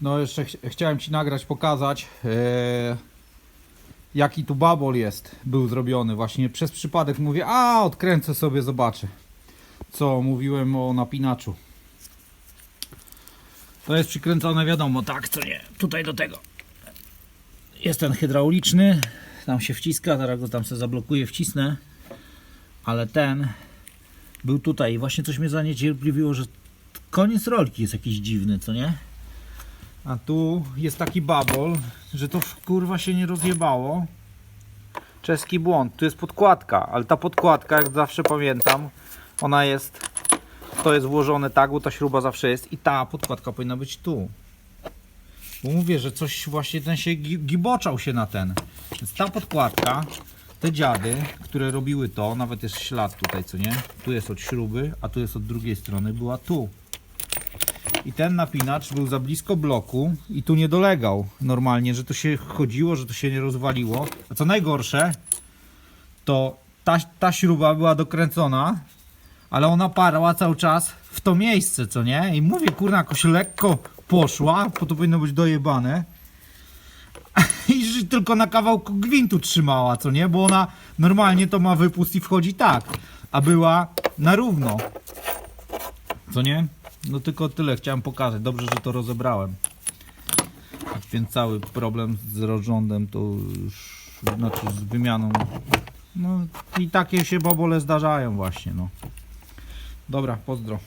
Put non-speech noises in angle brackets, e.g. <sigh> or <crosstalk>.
No jeszcze ch chciałem Ci nagrać, pokazać e, jaki tu babol jest, był zrobiony właśnie przez przypadek. Mówię, a odkręcę sobie, zobaczę co mówiłem o napinaczu. To jest przykręcone wiadomo, tak, co nie, tutaj do tego. Jest ten hydrauliczny, tam się wciska, zaraz go tam sobie zablokuję, wcisnę. Ale ten był tutaj i właśnie coś mnie zaniecierpliwiło, że koniec rolki jest jakiś dziwny, co nie? A tu jest taki babol, że to kurwa się nie rozjebało. Czeski błąd. Tu jest podkładka, ale ta podkładka, jak zawsze pamiętam, ona jest. To jest włożone tak, bo ta śruba zawsze jest i ta podkładka powinna być tu. Bo mówię, że coś właśnie ten się gi- giboczał się na ten. Więc ta podkładka, te dziady, które robiły to, nawet jest ślad tutaj, co nie? Tu jest od śruby, a tu jest od drugiej strony, była tu. I ten napinacz był za blisko bloku i tu nie dolegał normalnie, że to się chodziło, że to się nie rozwaliło. A co najgorsze, to ta, ta śruba była dokręcona, ale ona parła cały czas w to miejsce, co nie? I mówię, kurna, jakoś lekko poszła, bo to powinno być dojebane. <laughs> I że tylko na kawałku gwintu trzymała, co nie? Bo ona normalnie to ma wypust i wchodzi tak, a była na równo. Co nie? No tylko tyle chciałem pokazać. Dobrze, że to rozebrałem. Więc cały problem z rozrządem to już, znaczy z wymianą. No i takie się bobole zdarzają właśnie, no. Dobra, pozdro.